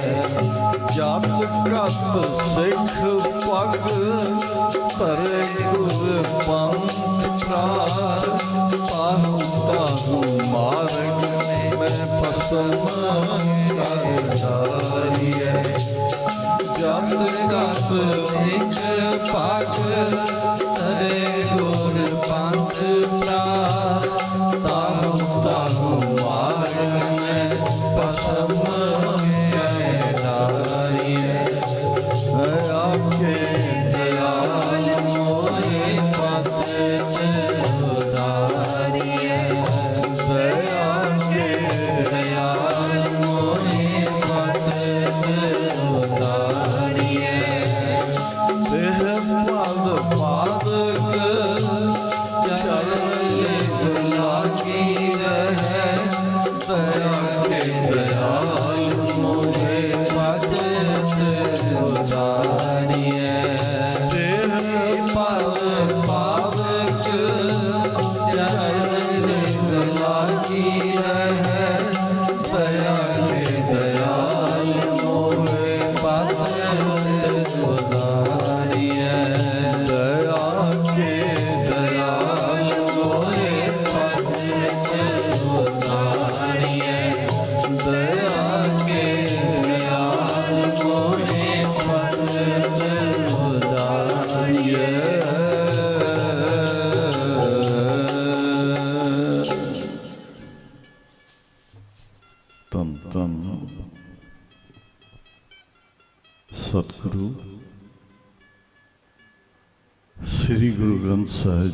ਜਤ ਕਤ ਸਿੱਖ ਪਗ ਧਰੇ ਗੁਰ ਪੰਥ ਪ੍ਰਾਰ ਤਾਹੂ ਤਾਹੂ ਮਾਰਗ ਮੈਂ ਪਸਮ ਕਰਦਾਰੀਏ ਜਤ ਕਤ ਸਿੱਖ ਪਗ ਧਰੇ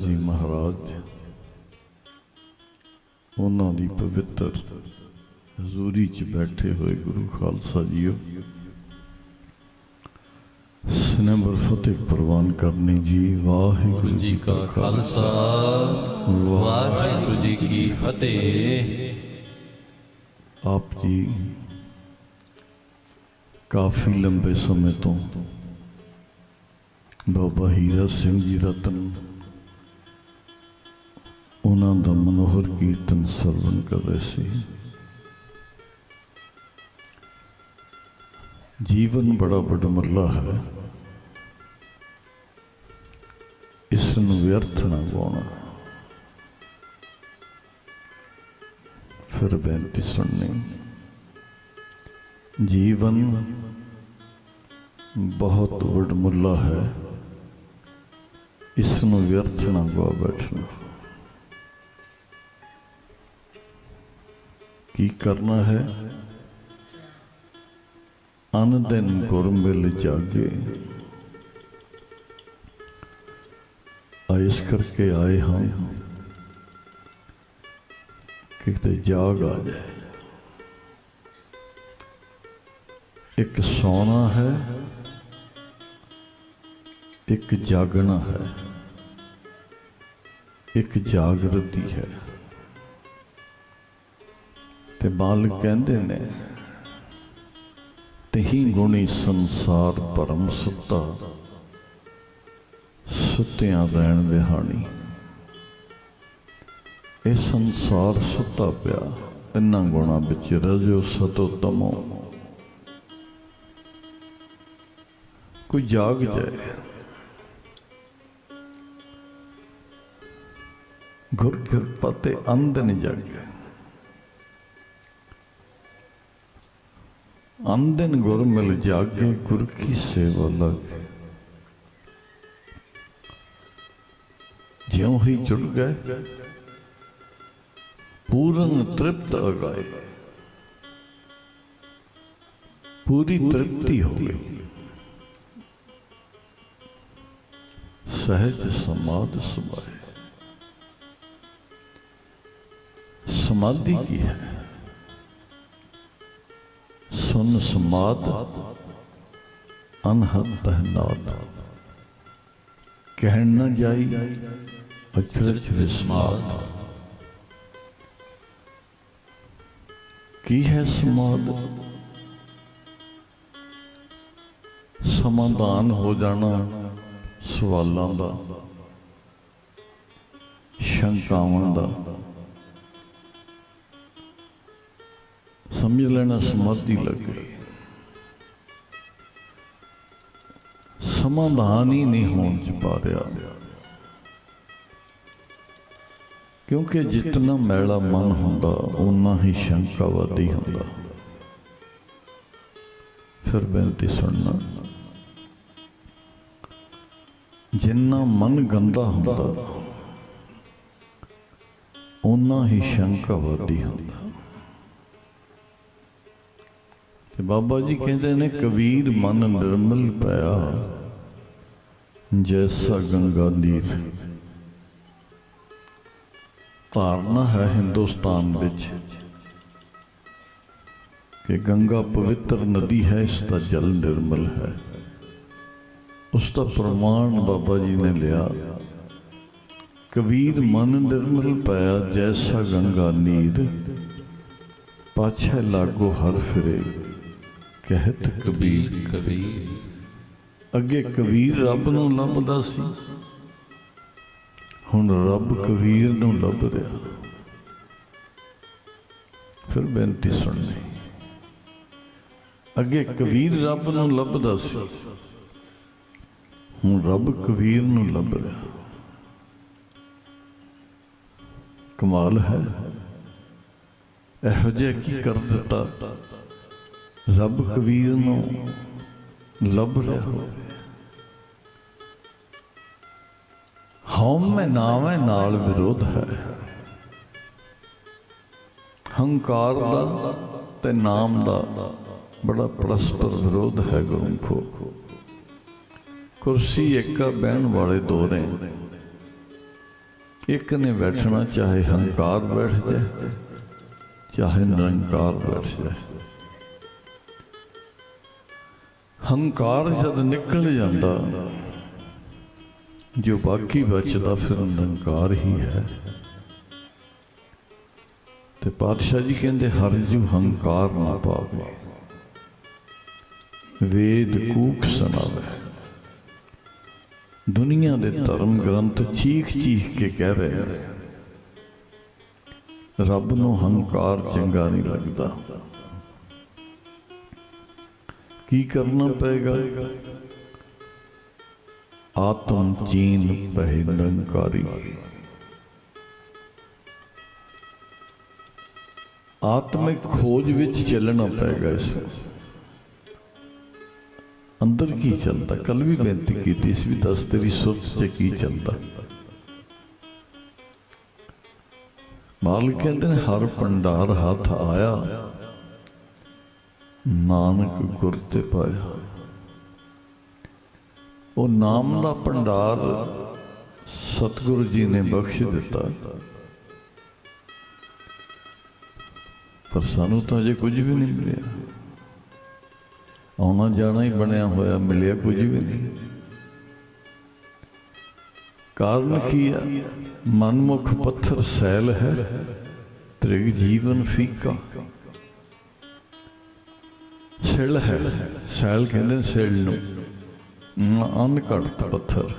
ਜੀ ਮਹਾਰਾਜ ਉਹਨਾਂ ਦੀ ਪਵਿੱਤਰ ਹਜ਼ੂਰੀ 'ਚ ਬੈਠੇ ਹੋਏ ਗੁਰੂ ਖਾਲਸਾ ਜੀਓ ਸਨਮਰ ਫਤਿਹ ਪ੍ਰਵਾਨ ਕਰਨੀ ਜੀ ਵਾਹਿਗੁਰੂ ਜੀ ਕਾ ਖਾਲਸਾ ਵਾਹਿਗੁਰੂ ਜੀ ਕੀ ਫਤਿਹ। ਆਪ ਜੀ ਕਾਫੀ ਲੰਬੇ ਸਮੇਂ ਤੋਂ ਬਾਬਾ ਹੀਰਾ ਸਿੰਘ ਜੀ ਰਤਨ ਉਹਨਾਂ ਦਾ ਮਨੋਹਰ ਕੀਰਤਨ ਸਰਵਣ ਕਰ ਰਹੇ ਸੀ। ਜੀਵਨ ਬੜਾ ਵਡਮੁੱਲਾ ਹੈ। ਇਸ ਨੂੰ ਵਿਅਰਥ ਨਾ ਗਵਾਉਣਾ ਫਿਰ ਬੇਨਤੀ ਸੁਣਨੀ, ਜੀਵਨ ਬਹੁਤ ਵਡਮੁੱਲਾ ਹੈ। ਇਸ ਨੂੰ ਵਿਅਰਥ ਨਾ ਗਵਾ ਬੈਠਣਾ। ਕੀ ਕਰਨਾ ਹੈ? ਅਨ ਦਿਨ ਗੁਰ ਮਿਲ ਜਾਗੇ। ਆ ਇਸ ਕਰਕੇ ਆਏ ਹਾਂ ਕਿਤੇ ਜਾਗ ਆ ਜਾਏ। ਇੱਕ ਸੌਣਾ ਹੈ, ਇੱਕ ਜਾਗਣਾ ਹੈ, ਇੱਕ ਜਾਗਰਤੀ ਹੈ। ਤੇ ਬਾਲ ਕਹਿੰਦੇ ਨੇ ਤਹੀਂ ਗੁਣੀ ਸੰਸਾਰ ਭਰਮ ਸੁੱਤਾ, ਸੁੱਤਿਆਂ ਰਹਿਣ ਵਿਹਾਣੀ ਇਹ ਸੰਸਾਰ ਸੁੱਤਾ ਪਿਆ ਇਹਨਾਂ ਗੁਣਾਂ ਵਿੱਚ ਰਜੋ ਸਤੋ ਤਮੋ। ਕੋਈ ਜਾਗ ਜਾਏ। ਗੁਰ ਕਿਰਪਾ ਤੇ ਅੰਧ ਨਹੀਂ ਜਾਗੇ। ਅੰਧਨ ਗੁਰ ਮਿਲ ਜਾਗੇ ਗੁਰ ਕੀ ਸੇਵਾ ਲਾਗੇ ਜਿਉਂ ਹੀ ਜੁੜ ਗਏ ਪੂਰਨ ਤ੍ਰਿਪਤ ਅਗਾਏ ਪੂਰੀ ਤ੍ਰਿਪਤੀ ਹੋ ਗਈ ਸਹਿਜ ਸਮਾਧ ਸੁਭਾਏ ਸਮਾਧੀ ਕੀ ਹੈ ਸੁਨ ਸਮਾਧ ਅਨਹਤ ਨਾਦ ਕਹਿਣ ਨਾ ਜਾਈ ਅਚਰਜ ਵਿਸਮਾਦ। ਕੀ ਹੈ ਸਮਾਦ? ਸਮਾਧਾਨ ਹੋ ਜਾਣਾ ਸਵਾਲਾਂ ਦਾ, ਸ਼ੰਕਾਵਾਂ ਦਾ। ਸਮਝ ਲੈਣਾ ਸਮਾਧੀ लग गई समाधान ਹੀ ਨਹੀਂ ਹੋਣ ਚ ਪਾ ਰਿਹਾ। ਕਿਉਂਕਿ ਜਿੰਨਾ ਮੈਲਾ ਮਨ ਹੁੰਦਾ ਉਨਾ ਹੀ ਸ਼ੰਕਾ ਵਧੀ ਹੁੰਦਾ। ਫਿਰ ਬੇਨਤੀ ਸੁਣਨਾ, ਜਿੰਨਾ ਮਨ ਗੰਦਾ ਹੁੰਦਾ ਉਨਾ ਹੀ ਸ਼ੰਕਾ ਵਧੀ ਹੁੰਦਾ। ਤੇ ਬਾਬਾ ਜੀ ਕਹਿੰਦੇ ਨੇ ਕਬੀਰ ਮਨ ਨਿਰਮਲ ਪਿਆ। ਜੈਸਾ ਗੰਗਾ ਨੀਰ। ਧਾਰਨਾ ਹੈ ਹਿੰਦੁਸਤਾਨ ਵਿੱਚ ਕਿ ਗੰਗਾ ਪਵਿੱਤਰ ਨਦੀ ਹੈ ਇਸ ਦਾ ਜਲ ਨਿਰਮਲ ਹੈ। ਉਸ ਦਾ ਪ੍ਰਮਾਣ ਬਾਬਾ ਜੀ ਨੇ ਲਿਆ। ਕਬੀਰ ਮਨ ਨਿਰਮਲ ਪਾਇਆ ਜੈਸਾ ਗੰਗਾ ਨੀਰ। ਪਾਛੈ ਲਾਗੋ ਹਰ ਫਿਰੇ। ਕਹਿਤ ਕਬੀਰ ਕਬੀਰ। ਅੱਗੇ ਕਬੀਰ ਰੱਬ ਨੂੰ ਲੱਭਦਾ ਸੀ। ਹੁਣ ਰੱਬ ਕਬੀਰ ਨੂੰ ਲੱਭ ਰਿਹਾ। ਫਿਰ ਬੇਨਤੀ ਸੁਣਨੀ। ਅੱਗੇ ਕਬੀਰ ਰੱਬ ਨੂੰ ਲੱਭਦਾ ਸੀ। ਹੁਣ ਰੱਬ ਕਬੀਰ ਨੂੰ ਲੱਭ ਰਿਹਾ। ਕਮਾਲ ਹੈ। ਇਹੋ ਜਿਹਾ ਕੀ ਕਰ ਦਿੱਤਾ। ਰੱਬ ਕਬੀਰ ਨੂੰ ਲੱਭ ਰਿਹਾ ਹੋਵੇ ਹਉਮੈ ਨਾਵੇਂ ਨਾਲ ਵਿਰੋਧ ਹੈ। ਹੰਕਾਰ ਦਾ ਤੇ ਨਾਮ ਦਾ ਬੜਾ ਪਰਸਪਰ ਵਿਰੋਧ ਹੈ ਗੁਰਮਖੋ। ਕੁਰਸੀ ਇੱਕਾ ਬਹਿਣ ਵਾਲੇ ਦੋ ਨੇ। ਇੱਕ ਨੇ ਬੈਠਣਾ ਚਾਹੇ ਹੰਕਾਰ ਬੈਠ ਜਾਏ, ਚਾਹੇ ਨਿਰੰਕਾਰ ਬੈਠ ਜਾਏ। ਹੰਕਾਰ ਜਦ ਨਿਕਲ ਜਾਂਦਾ, ਜੋ ਬਾਕੀ ਬਚਦਾ ਫਿਰ ਹੰਕਾਰ ਹੀ ਹੈ। ਤੇ ਪਾਤਸ਼ਾਹ ਜੀ ਕਹਿੰਦੇ, ਹਰ ਜੂ ਹੰਕਾਰ ਨਾ ਪਾਵੇ, ਵੇਦ ਕੂਕ ਸੁਣਾਵੇ। ਦੁਨੀਆ ਦੇ ਧਰਮ ਗ੍ਰੰਥ ਚੀਖ ਚੀਖ ਕੇ ਕਹਿ ਰਹੇ ਨੇ, ਰੱਬ ਨੂੰ ਹੰਕਾਰ ਚੰਗਾ ਨਹੀਂ ਲੱਗਦਾ। ਕੀ ਕਰਨਾ ਪਏਗਾ? ਆਤਮ ਜੀਨ ਪਹਿ ਨਿਰੰਕਾਰੀ। ਆਤਮਿਕ ਖੋਜ ਵਿੱਚ ਚੱਲਣਾ ਪਏਗਾ ਇਸ ਅੰਦਰ ਕੀ ਚੱਲਦਾ? ਕੱਲ ਵੀ ਬੇਨਤੀ ਕੀਤੀ ਸੀ ਵੀ ਦੱਸ ਤੇਰੀ ਸੁਰਤ 'ਚ ਕੀ ਚੱਲਦਾ। ਮਾਲਕ ਕਹਿੰਦੇ ਨੇ, ਹਰ ਭੰਡਾਰ ਹੱਥ ਆਇਆ। ਨਾਨਕ ਗੁਰ ਤੇ ਪਾਇਆ। ਉਹ ਨਾਮ ਦਾ ਭੰਡਾਰ ਸਤਿਗੁਰੂ ਜੀ ਨੇ ਬਖਸ਼ ਦਿੱਤਾ। ਪਰ ਸਾਨੂੰ ਤਾਂ ਅਜੇ ਕੁਝ ਵੀ ਨਹੀਂ ਮਿਲਿਆ। ਆਉਣਾ ਜਾਣਾ ਹੀ ਬਣਿਆ ਹੋਇਆ, ਮਿਲਿਆ ਕੁਝ ਵੀ ਨਹੀਂ। ਕਾਰਨ ਕੀ ਆ? ਮਨਮੁਖ ਪੱਥਰ ਸੈਲ ਹੈ, ਤ੍ਰਿਗ ਜੀਵਨ ਫੀਕਾ। ਸਿਲ ਹੈ, ਸੈਲ ਕਹਿੰਦੇ ਨੇ ਨੂੰ। ਅਨਕੜਤ ਪੱਥਰ।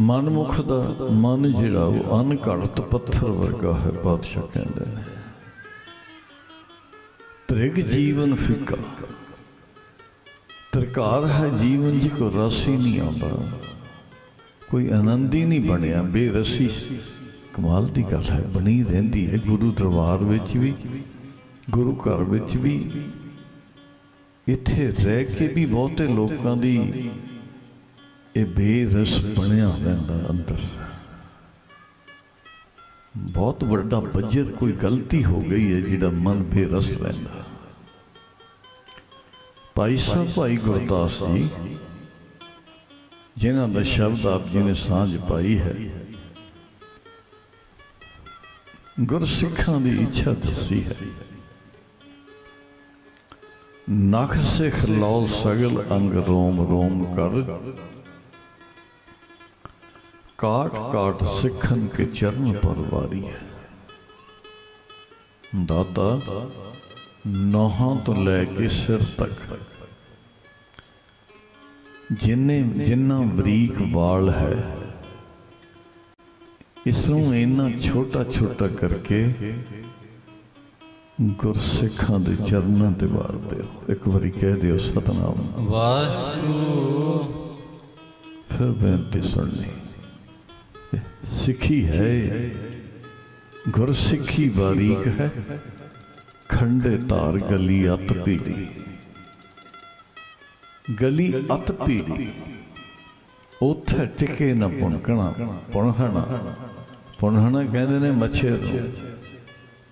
ਮਨਮੁਖ ਦਾ ਮਨ ਜਿਹੜਾ, ਉਹ ਅਨਕੜਤ ਪੱਥਰ ਵਰਗਾ ਹੈ, ਬਾਦਸ਼ਾਹ ਕਹਿੰਦੇ ਨੇ। ਤ੍ਰਿਗ ਜੀਵਨ ਫਿੱਕਾ। ਤਰਕਾਰ ਹੈ ਜੀਵਨ ਜੀ ਕੋ ਰਸ ਹੀ ਨਹੀਂ ਆਉਂਦਾ। ਕੋਈ ਆਨੰਦ ਹੀ ਨਹੀਂ ਬਣਿਆ, ਬੇਰਸੀ। ਕਮਾਲ ਦੀ ਗੱਲ ਹੈ, ਬਣੀ ਰਹਿੰਦੀ ਹੈ ਗੁਰੂ ਦਰਬਾਰ ਵਿੱਚ ਵੀ। ਗੁਰੂ ਘਰ ਵਿੱਚ ਵੀ ਇੱਥੇ ਰਹਿ ਕੇ ਵੀ ਬਹੁਤੇ ਲੋਕਾਂ ਦੀ ਇਹ ਬੇਰਸ ਬਣਿਆ ਰਹਿੰਦਾ ਅੰਦਰ। ਬਹੁਤ ਵੱਡਾ ਬੱਜਰ ਕੋਈ ਗਲਤੀ ਹੋ ਗਈ ਹੈ ਜਿਹੜਾ ਮਨ ਬੇਰਸ ਰਹਿੰਦਾ ਭਾਈ ਸਾਹਿਬ, ਭਾਈ ਗੁਰਦਾਸ ਜੀ, ਜਿਨ੍ਹਾਂ ਦਾ ਸ਼ਬਦ ਆਪ ਜੀ ਨੇ ਸਾਂਝ ਪਾਈ ਹੈ, ਗੁਰਸਿੱਖਾਂ ਦੀ ਇੱਛਾ ਦੱਸੀ ਹੈ। ਨਖ ਸੇ ਖਲੌਲ ਸਗਲ ਅੰਗ ਰੋਮ ਰੋਮ ਕਰ ਕਾਟ ਕਾਟ ਸਿੱਖਨ ਕੇ ਚਰਨ ਪਰ ਹੈ ਦਾਤਾ ਨੋਹਾਂ ਤੋਂ ਲੈ ਕੇ ਸਿਰ ਤੱਕ ਜਿੰਨੇ ਜਿੰਨਾ ਬਰੀਕ ਵਾਲ ਹੈ ਇਸ ਨੂੰ ਇੰਨਾ ਛੋਟਾ ਛੋਟਾ ਕਰਕੇ ਗੁਰਸਿੱਖਾਂ ਦੇ ਚਰਨਾਂ ਤੇ ਵਾਰ ਦਿਓ ਇੱਕ ਵਾਰੀ ਕਹਿ ਦਿਓ ਸਤਨਾਮ। ਵਾਹਿਗੁਰੂ। ਫਿਰ ਬੇਨਤੀ ਸੁਣਨੀ। ਸਿੱਖੀ ਹੈ ਗੁਰਸਿੱਖੀ ਬਾਰੀਕ ਹੈ। ਖੰਡੇ ਧਾਰ ਗਲੀ ਅਤ ਪੀੜੀ ਗਲੀ ਅਤ ਪੀੜੀ ਉੱਥੇ ਟਿਕੇ ਨਾ ਪੁਣਕਣਾ ਪੁਣਹਣਾ। ਪੁਣਹਣਾ ਕਹਿੰਦੇ ਨੇ ਮੱਛਰ ਨੂੰ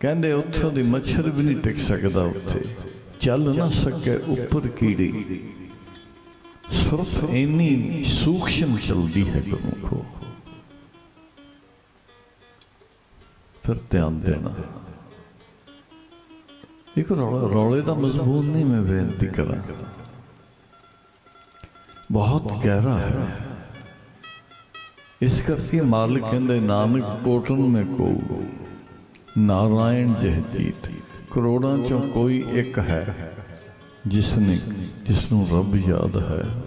ਕਹਿੰਦੇ ਉੱਥੋਂ ਦੀ ਮੱਛਰ ਵੀ ਨਹੀਂ ਟਿਕ ਸਕਦਾ ਉੱਥੇ। ਚੱਲ ਨਾ ਸਕੇ ਉੱਪਰ ਕੀੜੀ। ਸੁਰਤ ਇੰਨੀ ਸੂਖਸ਼ਮ ਚਲਦੀ ਹੈ ਗੁਰਮੁਖੋ ਫਿਰ ਧਿਆਨ ਦੇਣਾ। ਇੱਕ ਰੌਲਾ ਰੌਲੇ ਦਾ ਮਜ਼ਮੂਨ ਨਹੀਂ ਮੈਂ ਬੇਨਤੀ ਕਰਾਂ। ਬਹੁਤ ਗਹਿਰਾ ਹੈ। ਇਸ ਕਰਕੇ ਮਾਲਕ ਕਹਿੰਦੇ ਨਾਨਕ ਕੋਟਨ ਮੇ ਕੋ ਨਾਰਾਇਣ ਜਹ ਕਰੋੜਾਂ ਚੋਂ ਕੋਈ ਇੱਕ ਹੈ ਜਿਸ ਨੇ ਜਿਸ ਨੂੰ ਰੱਬ ਯਾਦ ਹੈ।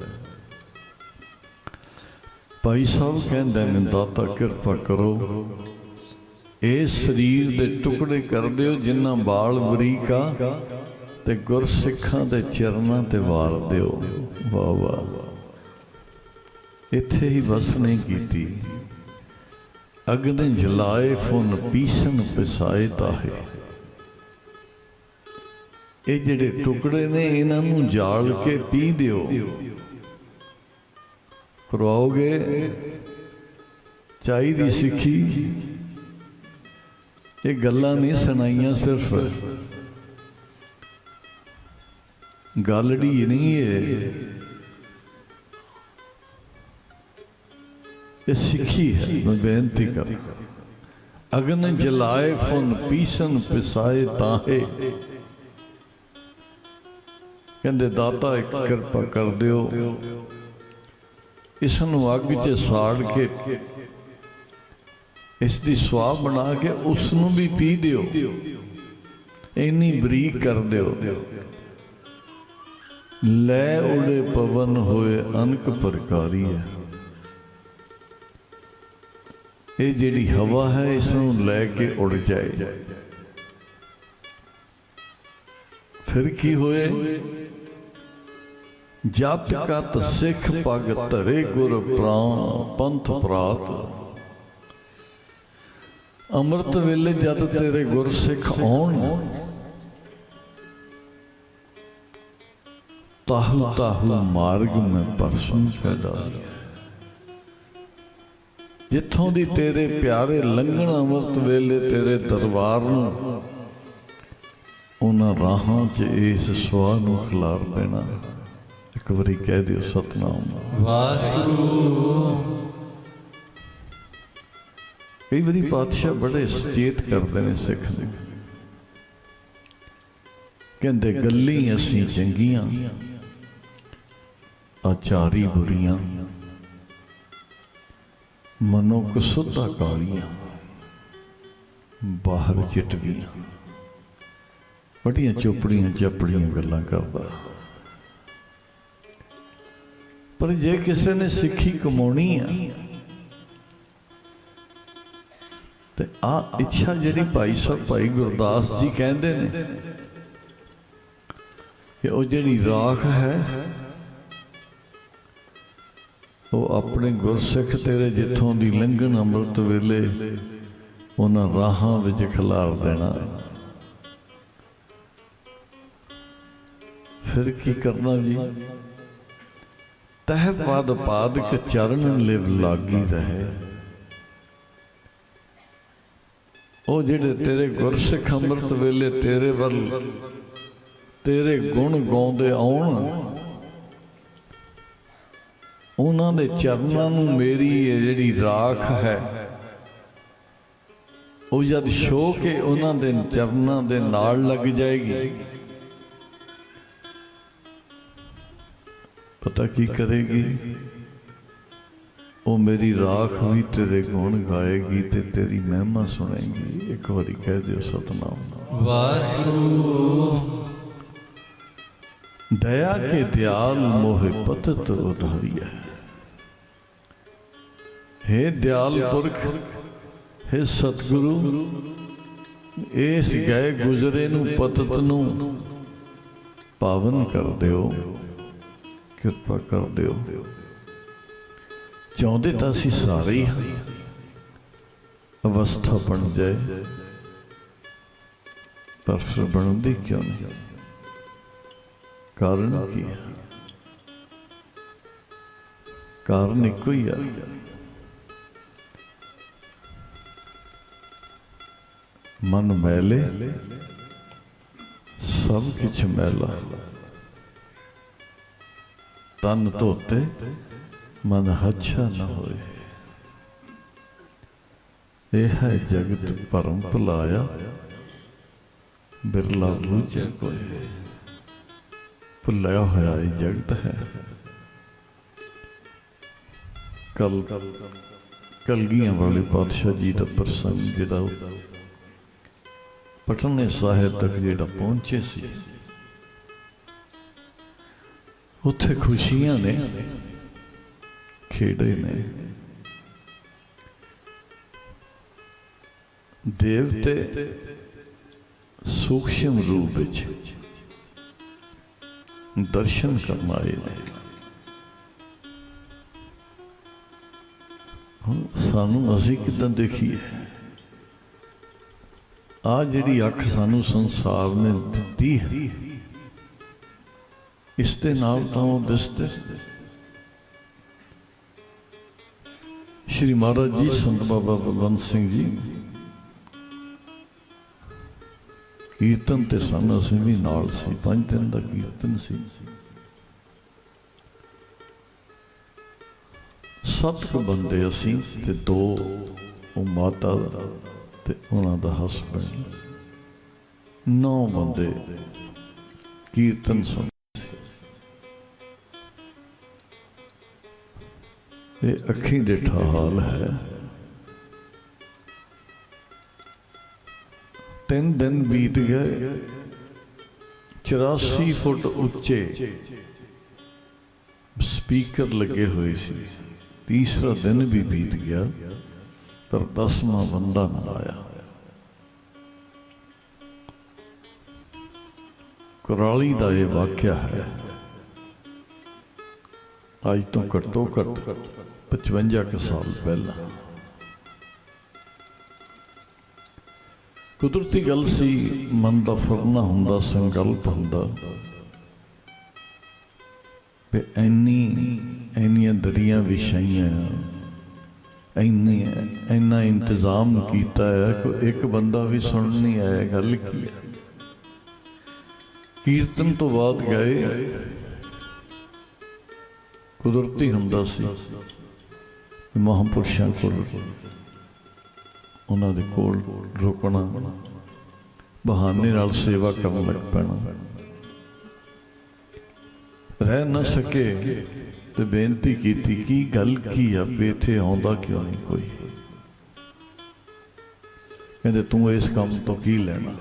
ਭਾਈ ਸਾਹਿਬ ਕਹਿੰਦੇ ਨੇ, ਦਾਤਾ ਕਿਰਪਾ ਕਰੋ। ਇਹ ਸਰੀਰ ਦੇ ਟੁਕੜੇ ਕਰ ਦਿਓ ਜਿੰਨਾ ਬਾਲ ਬਰੀਕ ਆ ਤੇ ਗੁਰਸਿੱਖਾਂ ਦੇ ਚਰਨਾਂ ਤੇ ਵਾਰ ਦਿਓ। ਵਾਹ ਵਾਹ। ਇੱਥੇ ਹੀ ਬਸ ਨਹੀਂ ਕੀਤੀ। ਅਗਨੇ ਜਲਾਏ ਫੁਨ ਪੀਸਣ ਪਿਸਾਏ ਤਾਹੇ। ਇਹ ਜਿਹੜੇ ਟੁਕੜੇ ਨੇ, ਇਹਨਾਂ ਨੂੰ ਜਾਲ ਕੇ ਪੀ ਦਿਓ। ਕਰਵਾਓਗੇ? ਚਾਹੀਦੀ ਸਿੱਖੀ? ਇਹ ਗੱਲਾਂ ਨਹੀਂ ਸੁਣਾਈਆਂ ਸਿਰਫ। ਗੱਲ ਗੱਲੜੀ ਨਹੀਂ ਹੈ ਇਹ ਸਿੱਖੀ ਹੈ, ਮੈਂ ਬੇਨਤੀ ਕਰ ਅਗਨ ਜਲਾਏ ਫੁਨ ਪੀਸਨ ਪਿਸਾਏ ਤਾਹੇ। ਕਹਿੰਦੇ, ਦਾਤਾ, ਇੱਕ ਕਿਰਪਾ ਕਰ ਦਿਓ। ਇਸ ਨੂੰ ਅੱਗ 'ਚ ਸਾੜ ਕੇ ਇਸ ਦੀ ਸਵਾਹ ਬਣਾ ਕੇ ਉਸ ਨੂੰ ਵੀ ਪੀ ਦਿਓ। ਇੰਨੀ ਬਰੀਕ ਕਰ ਦਿਓ। ਲੈ ਉੜੇ ਪਵਨ ਹੋਏ ਅਨਕ ਪ੍ਰਕਾਰੀ ਹੈ। ਇਹ ਜਿਹੜੀ ਹਵਾ ਹੈ, ਇਸ ਨੂੰ ਲੈ ਕੇ ਉੜ ਜਾਏ। ਫਿਰ ਕੀ ਹੋਏ? ਜਤ ਕਤ ਸਿੱਖ ਪਗ ਧਰੇ ਗੁਰ ਪ੍ਰਾਨ ਪੰਥ ਪ੍ਰਾਤ। ਅੰਮ੍ਰਿਤ ਵੇਲੇ ਜਦ ਤੇਰੇ ਗੁਰ ਸਿੱਖ ਆਉਣ, ਤਾਹੂ ਤਾਹੂ ਮਾਰਗ ਮੈਂ ਪਰਸੋਂ ਪੈਦਾ ਜਿੱਥੋਂ ਦੀ ਤੇਰੇ ਪਿਆਰੇ ਲੰਘਣ ਅੰਮ੍ਰਿਤ ਵੇਲੇ ਤੇਰੇ ਦਰਬਾਰ ਨੂੰ ਉਹਨਾਂ ਰਾਹਾਂ 'ਚ ਇਸ ਸਵਾਹ ਨੂੰ ਖਿਲਾਰ ਦੇਣਾ। ਇੱਕ ਵਾਰੀ ਕਹਿ ਦਿਓ ਸਤਨਾਮ। ਵਾਹਿਗੁਰੂ। ਕਈ ਵਾਰੀ ਪਾਤਸ਼ਾਹ ਬੜੇ ਸੁਚੇਤ ਕਰਦੇ ਨੇ ਸਿੱਖ ਨੂੰ ਕਹਿੰਦੇ ਗੱਲੀ ਅਸੀਂ ਚੰਗੀਆਂ ਆਚਾਰੀ ਬੁਰੀਆਂ। ਮਨੁੱਖ ਕਸੁੱਧਾ ਕਾਲੀਆਂ, ਬਾਹਰ ਚਿਟਵੀਆਂ ਵੱਡੀਆਂ ਚੋਪੜੀਆਂ ਚਪੜੀਆਂ ਗੱਲਾਂ ਕਰਦਾ। ਪਰ ਜੇ ਕਿਸੇ ਨੇ ਸਿੱਖੀ ਕਮਾਉਣੀ ਆ, ਤੇ ਆ ਇੱਛਾ ਜਿਹੜੀ ਭਾਈ ਸਾਹਿਬ, ਭਾਈ ਗੁਰਦਾਸ ਜੀ ਕਹਿੰਦੇ ਨੇ, ਕਿ ਉਹ ਜਿਹੜੀ ਰਾਖ ਹੈ ਉਹ ਆਪਣੇ ਗੁਰਸਿੱਖ ਤੇਰੇ ਜਿੱਥੋਂ ਦੀ ਲੰਘਣ ਅੰਮ੍ਰਿਤ ਵੇਲੇ, ਉਹਨਾਂ ਰਾਹਾਂ ਵਿੱਚ ਖਿਲਾਰ ਦੇਣਾ। ਫਿਰ ਕੀ ਕਰਨਾ ਜੀ? ਤਹਿ ਪਦ ਪਾਦਕ ਚਰਨ ਲਿਵ ਲਾਗੀ ਰਹੇ। ਉਹ ਜਿਹੜੇ ਤੇਰੇ ਗੁਰਸਿੱਖ ਅੰਮ੍ਰਿਤ ਵੇਲੇ ਤੇਰੇ ਵੱਲ, ਤੇਰੇ ਗੁਣ ਗਾਉਂਦੇ ਆਉਣ ਉਹਨਾਂ ਦੇ ਚਰਨਾਂ ਨੂੰ ਮੇਰੀ ਇਹ ਜਿਹੜੀ ਰਾਖ ਹੈ ਉਹ ਜਦ ਛੋ ਕੇ ਉਹਨਾਂ ਦੇ ਚਰਨਾਂ ਦੇ ਨਾਲ ਲੱਗ ਜਾਏਗੀ। ਪਤਾ ਕੀ ਕਰੇਗੀ? ਉਹ ਮੇਰੀ ਰਾਖ ਵੀ ਤੇਰੇ ਗੁਣ ਗਾਏਗੀ ਤੇ ਤੇਰੀ ਮਹਿਮਾ ਸੁਣੇਗੀ। ਇੱਕ ਵਾਰੀ ਕਹਿ ਦਿਓ ਸਤਨਾਮ। ਵਾਹਿਗੁਰੂ। ਦਇਆ ਕੇ ਦਿਆਲ ਮੋਹਿ ਪਤਤ ਉਧਾਰੀਐ। ਹੈ ਦਿਆਲ ਪੁਰਖ, ਹੈ ਸਤਿਗੁਰੂ, ਇਸ ਗਏ ਗੁਜ਼ਰੇ ਨੂੰ ਪਤਤ ਨੂੰ ਪਾਵਨ ਕਰ ਦਿਓ, ਕਿਰਪਾ ਕਰ ਦਿਓ। ਚਾਹੁੰਦੇ ਤਾਂ ਅਸੀਂ ਸਾਰੇ ਹੀ, ਅਵਸਥਾ ਬਣ ਜਾਏ, ਪਰ ਫਿਰ ਬਣਦੀ ਕਿਉਂ ਨਹੀਂ? ਕਾਰਨ ਕੀ ਹੈ? ਕਾਰਨ ਇੱਕੋ ਹੀ ਆ। ਮਨ ਮੈਲੇ ਸਭ ਕੁਛ ਮੈਲਾ ਤਨ ਧੋਤੇ ਮਨ ਹੱਛਾ ਨਾ ਹੋਏ ਇਹ ਹੈ ਜਗਤ ਭਰਮ ਭੁਲਾਇਆ ਬਿਰਲਾ ਬੂਝੇ ਕੋਈ ਭੁੱਲਿਆ ਹੋਇਆ ਇਹ ਜਗਤ ਹੈ ਕਲ ਕਲਗੀਆਂ ਵਾਲੇ ਪਾਤਸ਼ਾਹ ਜੀ ਦਾ ਪ੍ਰਸੰਗ ਜਿਹੜਾ ਪਟਨੇ ਸਾਹਿਬ ਤੱਕ ਜਿਹੜਾ ਪਹੁੰਚੇ ਸੀ, ਉੱਥੇ ਖੁਸ਼ੀਆਂ ਨੇ, ਖੇੜੇ ਨੇ। ਦੇਵਤੇ ਸੂਖਸ਼ਮ ਰੂਪ ਵਿੱਚ ਦਰਸ਼ਨ ਕਰਨ ਆਏ ਨੇ। ਹੁਣ ਸਾਨੂੰ ਅਸੀਂ ਕਿਦਾਂ ਦੇਖੀਏ? ਆ ਜਿਹੜੀ ਅੱਖ ਸਾਨੂੰ ਸੰਸਾਰ ਨੇ ਦਿੱਤੀ ਹੈ, ਇਸ ਦੇ ਨਾਲ ਤਾਂ ਉਹ ਦਿਸਦੇ। ਸ਼੍ਰੀ ਮਹਾਰਾਜ ਜੀ, ਸੰਤ ਬਾਬਾ ਬਲਵੰਤ ਸਿੰਘ ਜੀ, ਕੀਰਤਨ ਤੇ ਸਨ, ਅਸੀਂ ਵੀ ਨਾਲ ਸੀ, ਪੰਜ ਦਿਨ ਦਾ ਕੀਰਤਨ ਸੀ। ਸੱਤ ਬੰਦੇ ਅਸੀਂ ਤੇ ਦੋ, ਉਹ ਮਾਤਾ ਤੇ ਉਹਨਾਂ ਦਾ ਹਸਬੰਡ ਨੌ ਬੰਦੇ ਕੀਰਤਨ ਸੁਣ ਇਹ ਅੱਖੀਂ ਦੇਖਾ ਹਾਲ ਹੈ। ਤਿੰਨ ਦਿਨ ਬੀਤ ਗਏ। 84 ਫੁੱਟ ਉੱਚੇ ਸਪੀਕਰ ਲੱਗੇ ਹੋਏ ਸੀ। ਤੀਸਰਾ ਦਿਨ ਵੀ ਬੀਤ ਗਿਆ, ਪਰ ਦਸਵਾਂ ਬੰਦਾ ਨਾ ਆਇਆ। ਕੁਰਾਲੀ ਦਾ ਇਹ ਵਾਕਿਆ ਹੈ। ਅੱਜ ਤੋਂ ਘੱਟੋ ਘੱਟ 55 ਕੁ ਸਾਲ ਪਹਿਲਾਂ। ਕੁਦਰਤੀ ਗੱਲ ਸੀ, ਮਨ ਦਾ ਫੁਰਨਾ ਹੁੰਦਾ, ਸੰਕਲਪ ਹੁੰਦਾ। ਵੀ ਇੰਨੀ ਇੰਨੀਆਂ ਦਰੀਆਂ ਵਿਛਾਈਆਂ ਇੰਨੀ ਇੰਨਾ ਇੰਤਜ਼ਾਮ ਕੀਤਾ ਹੈ ਕਿ ਇੱਕ ਬੰਦਾ ਵੀ ਸੁਣ ਨਹੀਂ ਆਇਆ, ਗੱਲ ਕੀ ਹੈ? ਕੀਰਤਨ ਤੋਂ ਬਾਅਦ ਗਏ। ਕੁਦਰਤੀ ਹੁੰਦਾ ਸੀ। ਵੀ ਮਹਾਂਪੁਰਸ਼ਾਂ ਕੋਲ ਉਹਨਾਂ ਦੇ ਕੋਲ ਰੁਕਣਾ, ਬਹਾਨੇ ਨਾਲ ਸੇਵਾ ਕਰਨ ਲੱਗ ਪੈਣਾ। ਰਹਿ ਨਾ ਸਕੇ ਤੇ ਬੇਨਤੀ ਕੀਤੀ, ਕੀ ਗੱਲ ਕੀ ਆ? ਵੀ ਇੱਥੇ ਆਉਂਦਾ ਕਿਉਂ ਨਹੀਂ ਕੋਈ? ਕਹਿੰਦੇ, ਤੂੰ ਇਸ ਕੰਮ ਤੋਂ ਕੀ ਲੈਣਾ?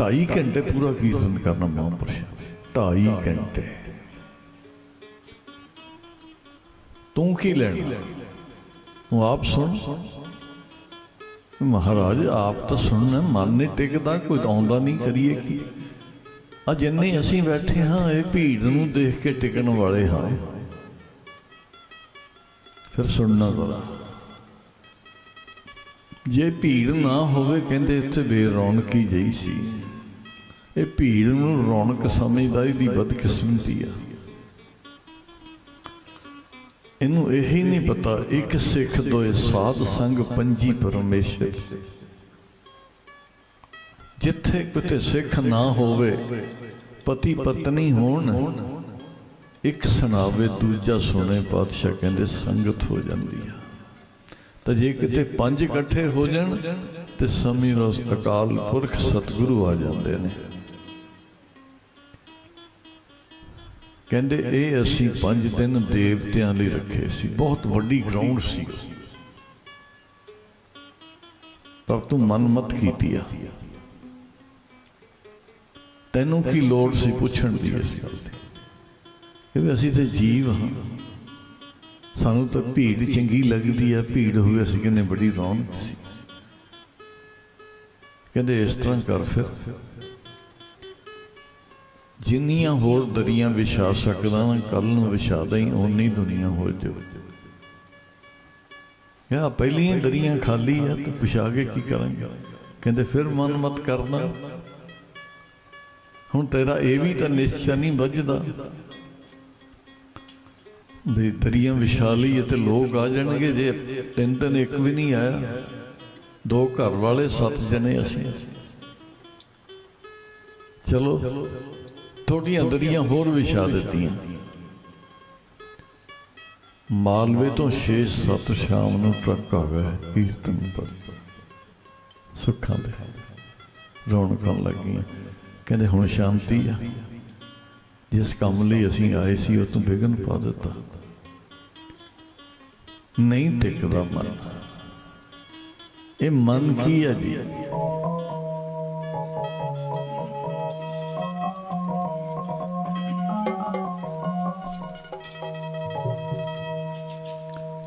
ਢਾਈ ਘੰਟੇ ਪੂਰਾ ਕੀਰਤਨ ਕਰਨਾ ਮਹਾਂਪੁਰਸ਼ ਢਾਈ ਘੰਟੇ। ਤੂੰ ਕੀ ਲੈਣਾ? ਤੂੰ ਆਪ ਸੁਣ। ਮਹਾਰਾਜ, ਆਪ ਤਾਂ ਸੁਣਨਾ, ਮਨ ਨਹੀਂ ਟਿਕਦਾ, ਕੋਈ ਆਉਂਦਾ ਨਹੀਂ, ਕਰੀਏ ਕੀ? ਆ ਜਿੰਨੇ ਅਸੀਂ ਬੈਠੇ ਹਾਂ, ਇਹ ਭੀੜ ਨੂੰ ਦੇਖ ਕੇ ਟਿਕਣ ਵਾਲੇ ਹਾਂ। ਫਿਰ ਸੁਣਨਾ ਜ਼ਰਾ। ਜੇ ਭੀੜ ਨਾ ਹੋਵੇ, ਕਹਿੰਦੇ ਇੱਥੇ ਬੇਰੌਣਕੀ ਜਈ ਸੀ। ਇਹ ਭੀੜ ਨੂੰ ਰੌਣਕ ਸਮਝਦਾ, ਇਹਦੀ ਬਦਕਿਸਮਤੀ ਆ। ਇਹਨੂੰ ਇਹੀ ਨਹੀਂ ਪਤਾ, ਇੱਕ ਸਿੱਖ ਦੋਏ ਸਾਧ ਸੰਗ ਪੰਜੀ ਪਰਮੇਸ਼ਰ। ਜਿੱਥੇ ਕਿਤੇ ਸਿੱਖ ਨਾ ਹੋਵੇ, ਪਤੀ ਪਤਨੀ ਹੋਣ, ਇੱਕ ਸੁਣਾਵੇ, ਦੂਜਾ ਸੁਣੇ, ਪਾਤਸ਼ਾਹ ਕਹਿੰਦੇ ਸੰਗਤ ਹੋ ਜਾਂਦੀ ਆ। ਤਾਂ ਜੇ ਕਿਤੇ ਪੰਜ ਇਕੱਠੇ ਹੋ ਜਾਣ, ਤੇ ਸਮੀ ਰਸ ਅਕਾਲ ਪੁਰਖ ਸਤਿਗੁਰੂ ਆ ਜਾਂਦੇ ਨੇ। ਕਹਿੰਦੇ ਇਹ ਅਸੀਂ ਪੰਜ ਦਿਨ ਦੇਵਤਿਆਂ ਲਈ ਰੱਖੇ ਸੀ। ਬਹੁਤ ਵੱਡੀ ਗਰਾਊਂਡ ਸੀ। ਪਰ ਤੂੰ ਮਨ ਮਤ ਕੀਤੀ ਆ। ਤੈਨੂੰ ਕੀ ਲੋੜ ਸੀ ਪੁੱਛਣ ਦੀ ਇਸ ਗੱਲ ਦੀ ਕਿ ਵੀ ਅਸੀਂ ਤੇ ਜੀਵ ਹਾਂ। ਸਾਨੂੰ ਤਾਂ ਭੀੜ ਚੰਗੀ ਲੱਗਦੀ ਆ। ਭੀੜ ਹੋਈ ਅਸੀਂ ਕਹਿੰਦੇ ਬੜੀ ਰੌਣਕ ਸੀ। ਕਹਿੰਦੇ ਇਸ ਤਰ੍ਹਾਂ ਕਰ ਫਿਰ। ਜਿੰਨੀਆਂ ਹੋਰ ਦਰੀਆਂ ਵਿਛਾ ਸਕਦਾ ਨਾ ਕੱਲ ਨੂੰ ਵਿਛਾ ਦਈ, ਓਨੀ ਦੁਨੀਆ ਹੋ ਜਾਊ। ਯਾ ਪਹਿਲੀਆਂ ਦਰੀਆਂ ਖਾਲੀ ਆ, ਤੇ ਵਿਛਾ ਕੇ ਕੀ ਕਰਾਂਗੇ? ਕਹਿੰਦੇ ਫਿਰ ਮਨ ਮਤ ਕਰਨਾ। ਹੁਣ ਤੇਰਾ ਇਹ ਵੀ ਤਾਂ ਨਿਸ਼ਚਾ ਨਹੀਂ ਵੱਜਦਾ ਵੀ ਦਰੀਆਂ ਵਿਛਾ ਲਈ ਤੇ ਲੋਕ ਆ ਜਾਣਗੇ ਜੇ ਤਿੰਨ ਦਿਨ ਇੱਕ ਵੀ ਨਹੀਂ ਆਇਆ। ਦੋ ਘਰ ਵਾਲੇ ਸੱਤ ਜਣੇ ਅਸੀਂ। ਚਲੋ ਥੋੜੀਆਂ ਦਰੀਆਂ ਹੋਰ ਵਿਛਾ ਦਿੱਤੀਆਂ। ਮਾਲਵੇ ਤੋਂ 6-7 ਸ਼ਾਮ ਨੂੰ ਟਰੱਕ ਆ ਗਿਆ, ਕੀਰਤਨ ਪਰ। ਸੁੱਖਾਂ ਦੇ ਰੌਣਕਾਂ ਲੱਗੀਆਂ। ਕਹਿੰਦੇ, ਹੁਣ ਸ਼ਾਂਤੀ ਆ। ਜਿਸ ਕੰਮ ਲਈ ਅਸੀਂ ਆਏ ਸੀ, ਉਹ ਤੋਂ ਵਿਗਨ ਪਾ ਦਿੱਤਾ। ਨਹੀਂ ਟਿਕਦਾ ਮਨ। ਇਹ ਮਨ ਕੀ ਹੈ ਜੀ?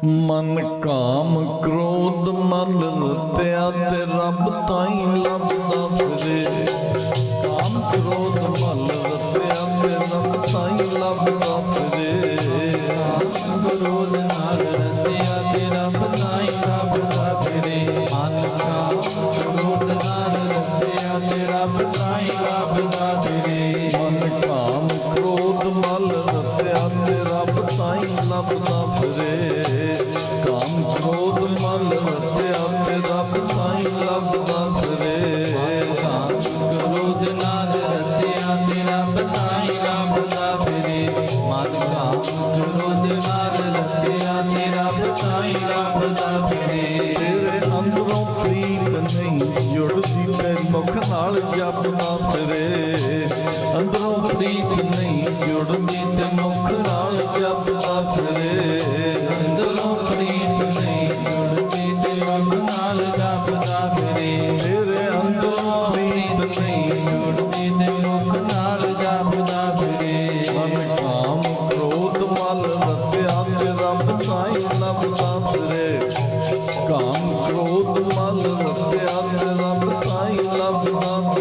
ਮਨ ਕਾਮ ਕ੍ਰੋਧ ਮਨ ਰਤਿਆ ਤੇ ਰੱਬ ਤਾਈ ਲੱਭਦਾ ਫਿਰੇ। ਕਾਮ ਕ੍ਰੋਧ ਮਨ ਰਤਿਆ ਤੇ ਰੱਬ ਤਾਈ ਲੱਭਦਾ ਫਿਰੇ। ਕ੍ਰੋਧ ਨਾਲ ਰਸਿਆ ਤੇ ਰੱਬ ਤਾਈ ਲੱਭਦਾ ਫਿਰੇ। ਮਨ ਕਾਮ ਕ੍ਰੋਧ ਨਾਲ ਰਸਿਆ ਤੇ ਰੱਬ ਤਾਈ ਲੱਭਦਾ ਫਿਰੇ। ਮਨ ਕਾਮ ਕ੍ਰੋਧ ਮਲ ਰਤਿਆ ਤੇ ਰੱਬ ਤਾਈ ਲੱਭਦਾ ਰੱਬ ਤਾਈ ਲੱਭਦਾ ਫਿਰੇ ਕਾਮ ਕ੍ਰੋਧ ਮਲ ਰਤਿਆ ਤੇ ਰੱਬ ਤਾਈ ਲੱਭਦਾ ਫਿਰੇ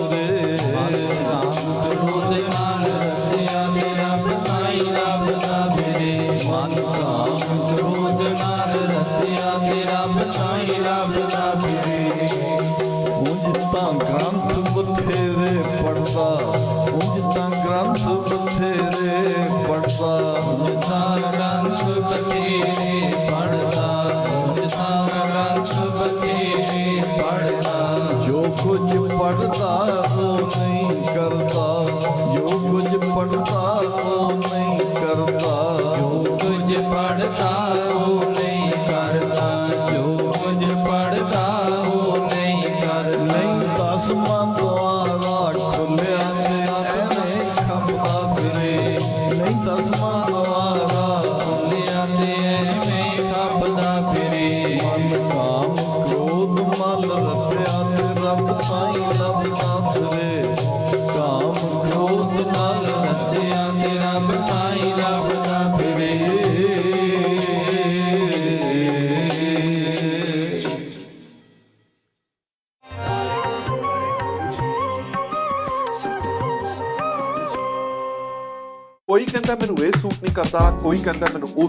ਕਹਿੰਦਾ ਮੈਨੂੰ ਇਹ ਸੂਟ ਨਹੀਂ ਕਰਦਾ ਕੋਈ ਕਹਿੰਦਾ ਮੈਨੂੰ ਉਹ